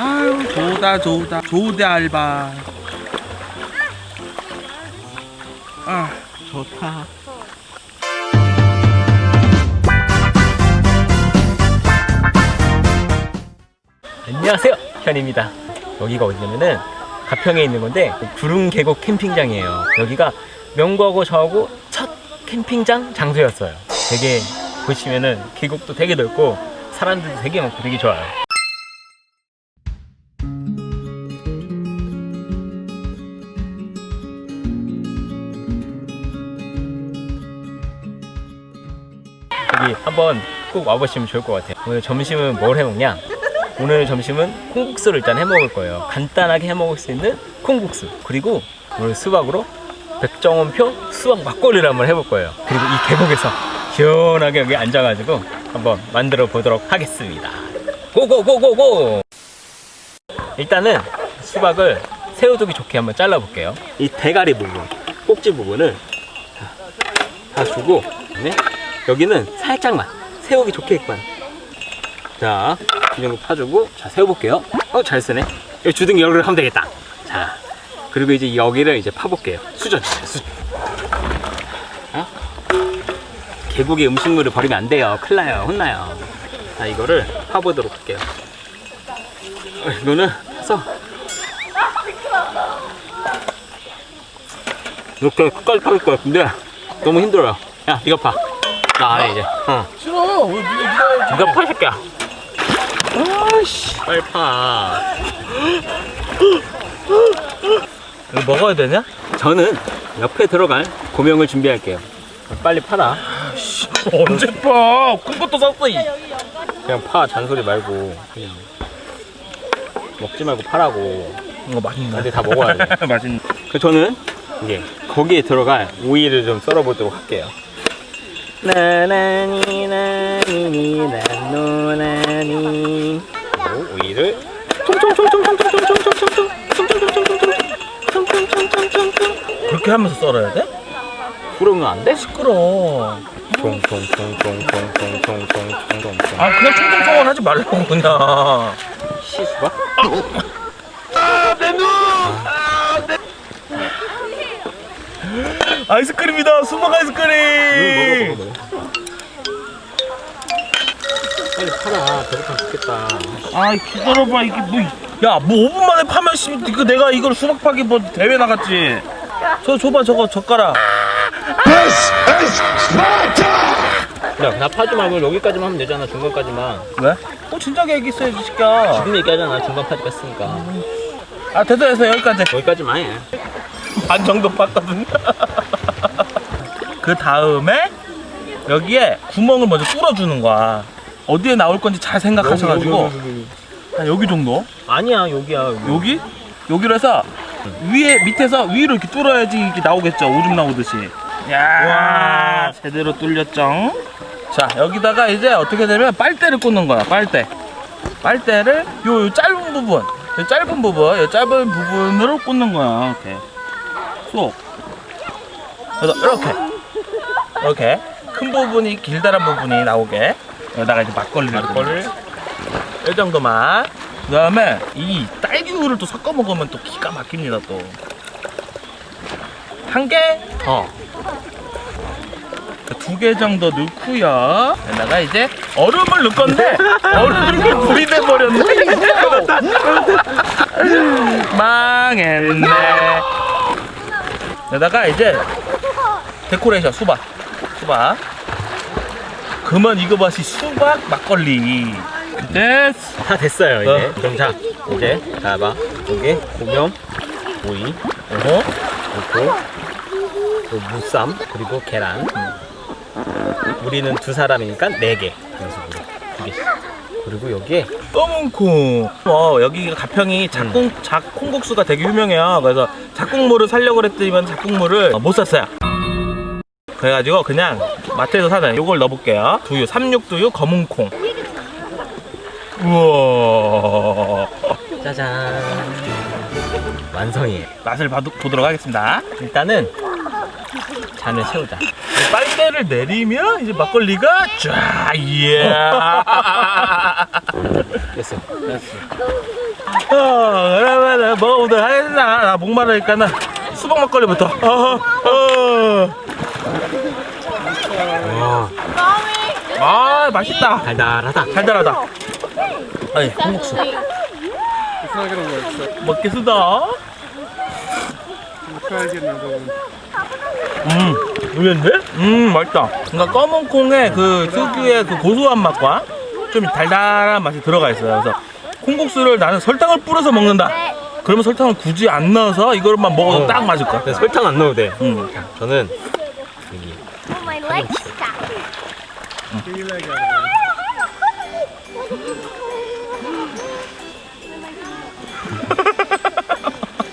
아유 좋다 좋다. 좋대 알바. 아 좋다. 안녕하세요. 현입니다. 여기가 어디냐면은 가평에 있는 건데 구름 계곡 캠핑장이에요. 여기가 명구하고 저하고 첫 캠핑장 장소였어요. 되게 보시면은 계곡도 되게 넓고 사람들도 되게 많고 되게 좋아요 여기 한번 꼭 와보시면 좋을 것 같아요 오늘 점심은 뭘 해먹냐 오늘 점심은 콩국수를 일단 해 먹을 거예요. 간단하게 해 먹을 수 있는 콩국수. 그리고 오늘 수박으로 백종원표 수박 막걸리를 한번 해볼 거예요. 그리고 이 계곡에서 시원하게 여기 앉아가지고 한번 만들어 보도록 하겠습니다. 고고고고고! 일단은 수박을 새우두기 좋게 한번 잘라볼게요. 이 대가리 부분, 꼭지 부분을 다 주고, 네? 여기는 살짝만 세우기 좋게만 자, 이 정도 파주고, 자, 세워볼게요. 어, 잘 쓰네. 여기 주둥이 여기를 하면 되겠다. 자, 그리고 이제 여기를 이제 파볼게요. 수전, 수전. 어? 계곡에 음식물을 버리면 안 돼요. 큰일 나요. 혼나요. 자, 이거를 파보도록 할게요. 어, 이거는 파서. 이렇게 끝까지 파볼 것 같은데, 너무 힘들어요. 야, 이거 파. 나 안 해, 이제. 어. 싫어 왜 네가 네가 이거 파, 새끼야. 아씨, 빨리 파. 이거 먹어야 되냐? 저는 옆에 들어갈 고명을 준비할게요. 빨리 파라. 언제 파? 큰 것도 샀어 이. 그냥 파 잔소리 말고 그냥 먹지 말고 파라고. 이거 맛있네 근데 다 먹어야 돼. 맛있네 그 저는 이제 거기에 들어갈 오이를 좀 썰어보도록 할게요. 나나니 나니니 나노나니 오이를 그렇게 하면서 썰어야 돼? 그러면 안 돼? 시끄러 통통통통통통통통통통 아 그냥 총총총을 하지 말라고 그냥 시수박? 아이스크림이다 수박 아이스크림 팔아 배고파 죽겠다. 아 기다려봐 이게 뭐 야 뭐 5분 만에 파면 씨 이거 내가 이걸 수박 파기 뭐 대회 나갔지 저 줘봐 저거 젓가락 야, 나 파지 말고 여기까지만 하면 되잖아 중간까지만. 왜? 어 진작에 얘기했어야지 시끼야 지금 얘기하잖아 중간 파지 갔으니까. 아 됐어 됐어 여기까지 여기까지만 해. 반 정도 팠거든 그 다음에 여기에 구멍을 먼저 뚫어주는 거야 어디에 나올 건지 잘 생각하셔가지고. 한 여기 정도? 아니야 여기야. 여기. 여기? 여기로 해서 위에 밑에서 위로 이렇게 뚫어야지 이게 나오겠죠? 오줌 나오듯이. 야 와. 제대로 뚫렸죠? 자 여기다가 이제 어떻게 되면 빨대를 꽂는 거야 빨대. 빨대를 요, 요 짧은 부분 요 짧은 부분 요 짧은 부분으로 꽂는 거야 이렇게. 쏙. 그래서 이렇게. 이렇게. 큰 부분이 길다란 부분이 나오게 여기다가 이제 막걸리를 막걸리. 이 정도만. 그 다음에 이 딸기우를 또 섞어 먹으면 또 기가 막힙니다 또. 한개 더. 두개 정도 넣고요. 여기다가 이제 얼음을 넣을 건데 얼음이 물이 돼 버렸네. 망했네. 여기다가 이제 데코레이션 수박. 수박. 그만 이거 봐시 수박 막걸리. 됐어. 다 됐어요 이제. 어. 그럼 자 이제 봐봐 여기 고명, 오이, 어허. 그리고 또 무쌈 그리고 계란. 우리는 두 사람이니까 네 개. 연속으로 두 개씩. 그리고 여기에 검은콩. 어, 여기가 가평이 작콩, 작콩국수가 되게 유명해요. 그래서 작국물을 살려고 그랬더니만 작국물을 못 샀어요. 그래가지고 그냥 마트에서 사는 요걸 넣어볼게요. 두유, 삼육두유, 검은콩. 우와. 짜잔 완성이에요. 맛을 봐도, 보도록 하겠습니다. 일단은 잔을 채우자. 빨대를 내리면 이제 막걸리가 쫙, 이야. 됐어. 어, 그러면은 먹어보도록 하겠나. 나 목마르니까는 수박 막걸리부터. 어, 어. 아, 맛있다. 달달하다. 달달하다. 아니, 콩국수. 먹겠습니다. get another one. 음, 의외인데? 음, 맛있다. 그러니까 검은 콩에 그 특유의 그 고소한 맛과 좀 달달한 맛이 들어가 있어요. 그래서 콩국수를 나는 설탕을 뿌려서 먹는다. 그러면 설탕을 굳이 안 넣어서 이거만 먹어도 어. 딱 맞을 것 같아. 근데 설탕 안 넣어도 돼. 음. 저는 여기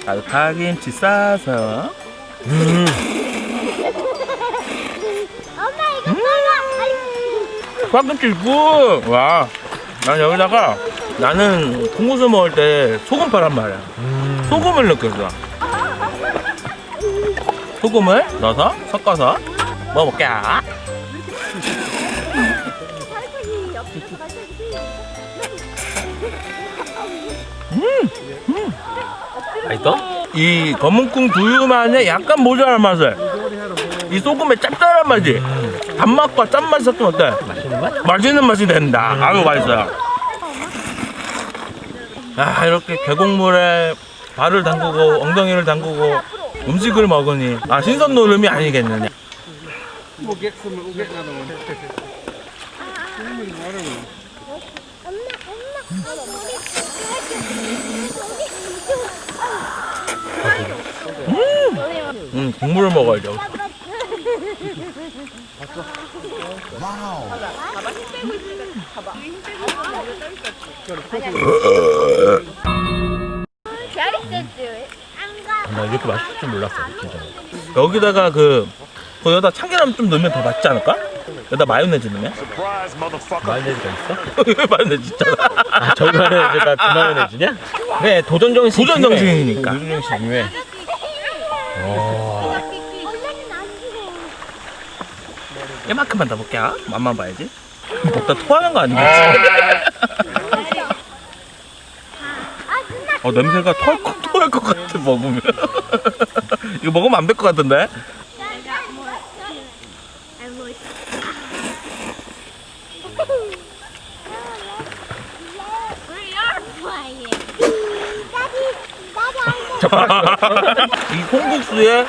알파김치 싸서 Oh my god, 파김치 있고 와. 난 여기다가 나는 콩국수 먹을 때 소금 파란 말이야. 소금을 넣겠어. 소금을 넣어서 섞어서 먹어볼게. 맛있어? 이 검은콩 두유만의 약간 모자란 맛을. 이 소금의 짭짤한 맛이. 단맛과 짠맛이 섞이면 어때? 맛있는 맛? 맛있는 맛이 된다. 아유 맛있어요. 아 이렇게 계곡물에 발을 담그고 엉덩이를 담그고 음식을 먹으니 아 신선 노름이 아니겠느냐 We'll get another one. Swimming watermelon. 음 국물을 먹어야죠 it. 나 이렇게 맛있을 줄 몰랐어, 진짜. 여기다가 그 거기다 참기름 좀 넣으면 더 맛있지 않을까? 여기다 마요네즈 넣으면? 마요네즈가 있어? 마요네즈 있잖아 아, 저기 마요네즈가 그 마요네즈냐? 그래, 도전 정신. 도전. 정신이니까. 도전 정신 중요해. 죽어. 이만큼만 더 볼게요 맛만 봐야지 먹다 토하는 거 아니겠지? 어 냄새가 것, 토할 것 같아 먹으면 이거 먹으면 안 될 것 같은데 이 콩국수에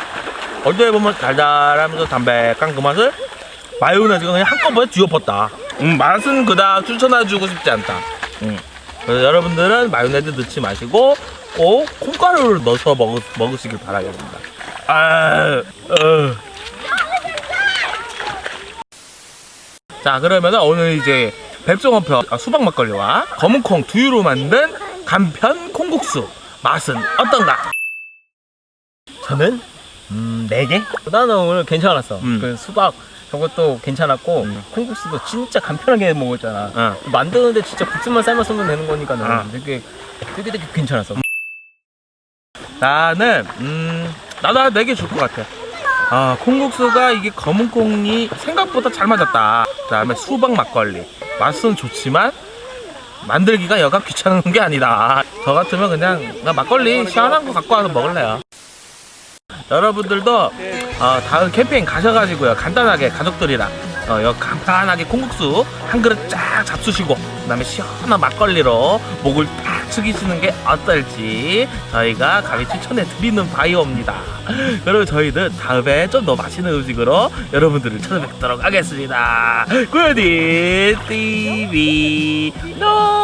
어디에 보면 달달하면서 담백한 그 맛을 마요네즈가 그냥 한꺼번에 뒤엎었다 음, 맛은 그닥 추천해주고 싶지 않다 음. 그래서 여러분들은 마요네즈 넣지 마시고 꼭 콩가루를 넣어서 먹으, 먹으시길 바라겠습니다 아, 어. 자 그러면 오늘 이제 백종원표 수박 막걸리와 검은콩 두유로 만든 간편 콩국수 맛은 어떤가? 저는 음, 4개? 나는 오늘 괜찮았어. 음. 그 수박 저것도 괜찮았고 음. 콩국수도 진짜 간편하게 먹었잖아. 어. 만드는데 진짜 국수만 삶았으면 되는 거니까 는 아. 되게 되게 되게 괜찮았어. 나는 음 나도 한 4개 줄 것 같아 아 콩국수가 이게 검은 콩이 생각보다 잘 맞았다 그 다음에 수박 막걸리 맛은 좋지만 만들기가 여간 귀찮은 게 아니다 저 같으면 그냥 나 막걸리 시원한 거 갖고 와서 먹을래요 여러분들도 어, 다음 캠페인 가셔가지고요 간단하게 가족들이랑 어, 여 간단하게 콩국수 한 그릇 쫙 잡수시고 그다음에 시원한 막걸리로 목을 딱 숙이시는 게 어떨지 저희가 감히 추천해 드리는 바이오입니다. 그리고 저희는 다음에 좀 더 맛있는 음식으로 여러분들을 찾아뵙도록 하겠습니다. 구현이 TV 노